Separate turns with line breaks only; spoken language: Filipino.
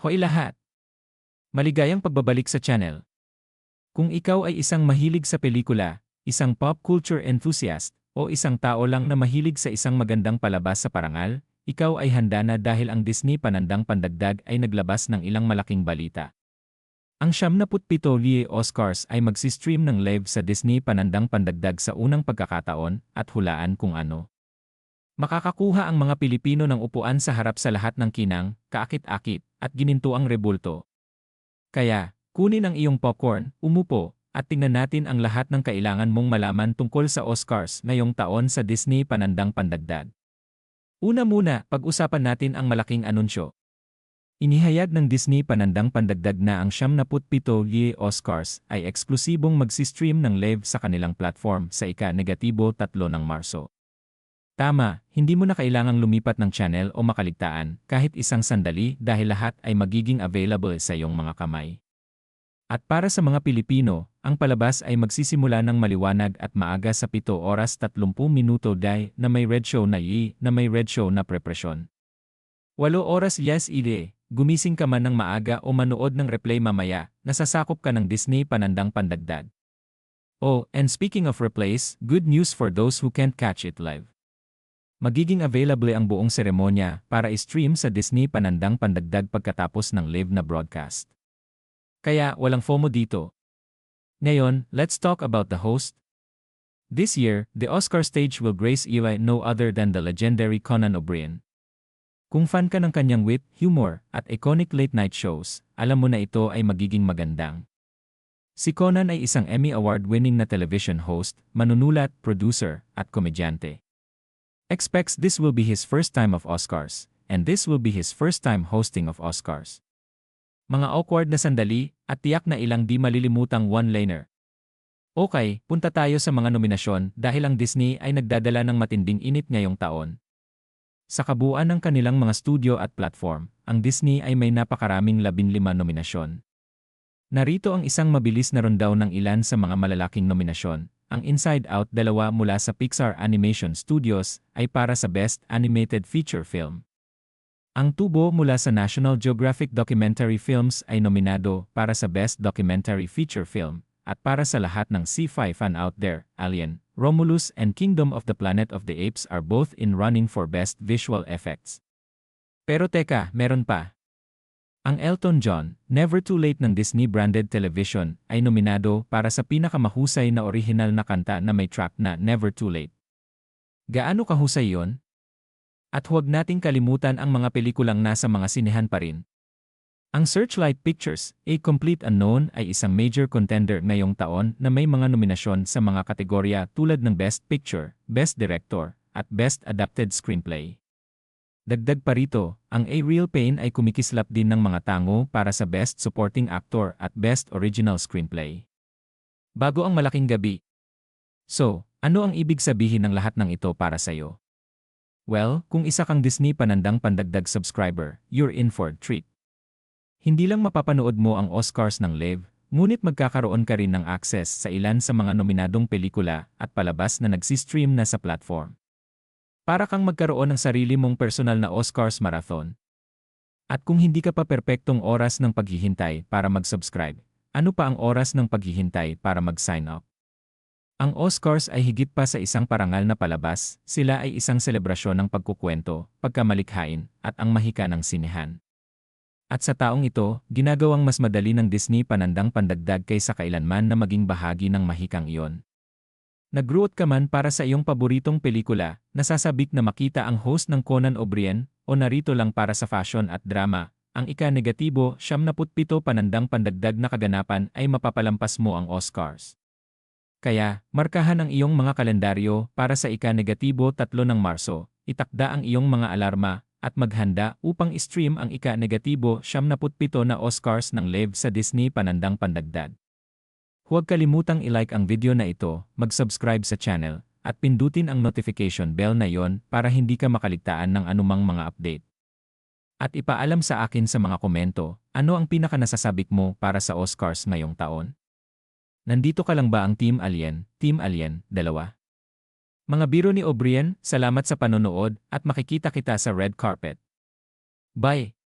Hoy lahat! Maligayang pagbabalik sa channel. Kung ikaw ay isang mahilig sa pelikula, isang pop culture enthusiast, o isang tao lang na mahilig sa isang magandang palabas sa parangal, ikaw ay handa na dahil ang Disney Panandang Pandagdag ay naglabas ng ilang malaking balita. Ang 77 Lie Oscars ay magsistream ng live sa Disney Panandang Pandagdag sa unang pagkakataon at hulaan kung ano. Makakakuha ang mga Pilipino ng upuan sa harap sa lahat ng kinang, kaakit-akit, at ginintuang rebulto. Kaya, kunin ang iyong popcorn, umupo, at tingnan natin ang lahat ng kailangan mong malaman tungkol sa Oscars ngayong taon sa Disney Panandang Pandagdag. Una muna, pag-usapan natin ang malaking anunsyo. Inihayag ng Disney Panandang Pandagdag na ang 77 Ye Oscars ay eksklusibong magsistream ng live sa kanilang platform sa ika-negatibo 3 ng Marso. Tama, hindi mo na kailangang lumipat ng channel o makaligtaan kahit isang sandali dahil lahat ay magiging available sa iyong mga kamay. At para sa mga Pilipino, ang palabas ay magsisimula ng maliwanag at maaga sa 7 oras 30 minuto day na may red show na yi na may red show na prepresyon. 8 oras yes ide, gumising ka man ng maaga o manood ng replay mamaya, nasasakop ka ng Disney panandang pandagdag. Oh, and speaking of replays, good news for those who can't catch it live magiging available ang buong seremonya para i-stream sa Disney Panandang Pandagdag pagkatapos ng live na broadcast. Kaya walang FOMO dito. Ngayon, let's talk about the host. This year, the Oscar stage will grace Eli no other than the legendary Conan O'Brien. Kung fan ka ng kanyang wit, humor, at iconic late-night shows, alam mo na ito ay magiging magandang. Si Conan ay isang Emmy Award-winning na television host, manunulat, producer, at komedyante. Expects this will be his first time of Oscars, and this will be his first time hosting of Oscars. Mga awkward na sandali, at tiyak na ilang di malilimutang one-liner. Okay, punta tayo sa mga nominasyon dahil ang Disney ay nagdadala ng matinding init ngayong taon. Sa kabuuan ng kanilang mga studio at platform, ang Disney ay may napakaraming 15 nominasyon. Narito ang isang mabilis na rundown ng ilan sa mga malalaking nominasyon, ang Inside Out dalawa mula sa Pixar Animation Studios ay para sa Best Animated Feature Film. Ang tubo mula sa National Geographic Documentary Films ay nominado para sa Best Documentary Feature Film at para sa lahat ng sci-fi fan out there, Alien, Romulus and Kingdom of the Planet of the Apes are both in running for Best Visual Effects. Pero teka, meron pa. Ang Elton John, Never Too Late ng Disney-branded television, ay nominado para sa pinakamahusay na orihinal na kanta na may track na Never Too Late. Gaano kahusay yon? At huwag nating kalimutan ang mga pelikulang nasa mga sinehan pa rin. Ang Searchlight Pictures, A Complete Unknown ay isang major contender ngayong taon na may mga nominasyon sa mga kategorya tulad ng Best Picture, Best Director, at Best Adapted Screenplay. Dagdag pa rito, ang A Real Pain ay kumikislap din ng mga tango para sa Best Supporting Actor at Best Original Screenplay. Bago ang malaking gabi. So, ano ang ibig sabihin ng lahat ng ito para sa iyo? Well, kung isa kang Disney panandang pandagdag subscriber, you're in for a treat. Hindi lang mapapanood mo ang Oscars ng live, ngunit magkakaroon ka rin ng access sa ilan sa mga nominadong pelikula at palabas na nagsistream na sa platform. Para kang magkaroon ng sarili mong personal na Oscars Marathon. At kung hindi ka pa perpektong oras ng paghihintay para mag-subscribe, ano pa ang oras ng paghihintay para mag-sign up? Ang Oscars ay higit pa sa isang parangal na palabas, sila ay isang selebrasyon ng pagkukwento, pagkamalikhain, at ang mahika ng sinehan. At sa taong ito, ginagawang mas madali ng Disney panandang pandagdag kaysa kailanman na maging bahagi ng mahikang iyon. Nagruot ka man para sa iyong paboritong pelikula, nasasabik na makita ang host ng Conan O'Brien, o narito lang para sa fashion at drama, ang ika-negatibo, 77 panandang pandagdag na kaganapan ay mapapalampas mo ang Oscars. Kaya, markahan ang iyong mga kalendaryo para sa ika-negatibo 3 ng Marso, itakda ang iyong mga alarma, at maghanda upang stream ang ika-negatibo 77 na Oscars ng live sa Disney Panandang Pandagdag. Huwag kalimutang i-like ang video na ito, mag-subscribe sa channel, at pindutin ang notification bell na yon para hindi ka makaligtaan ng anumang mga update. At ipaalam sa akin sa mga komento, ano ang pinaka nasasabik mo para sa Oscars ngayong taon? Nandito ka lang ba ang Team Alien, Team Alien, dalawa? Mga biro ni O'Brien, salamat sa panonood at makikita kita sa red carpet. Bye!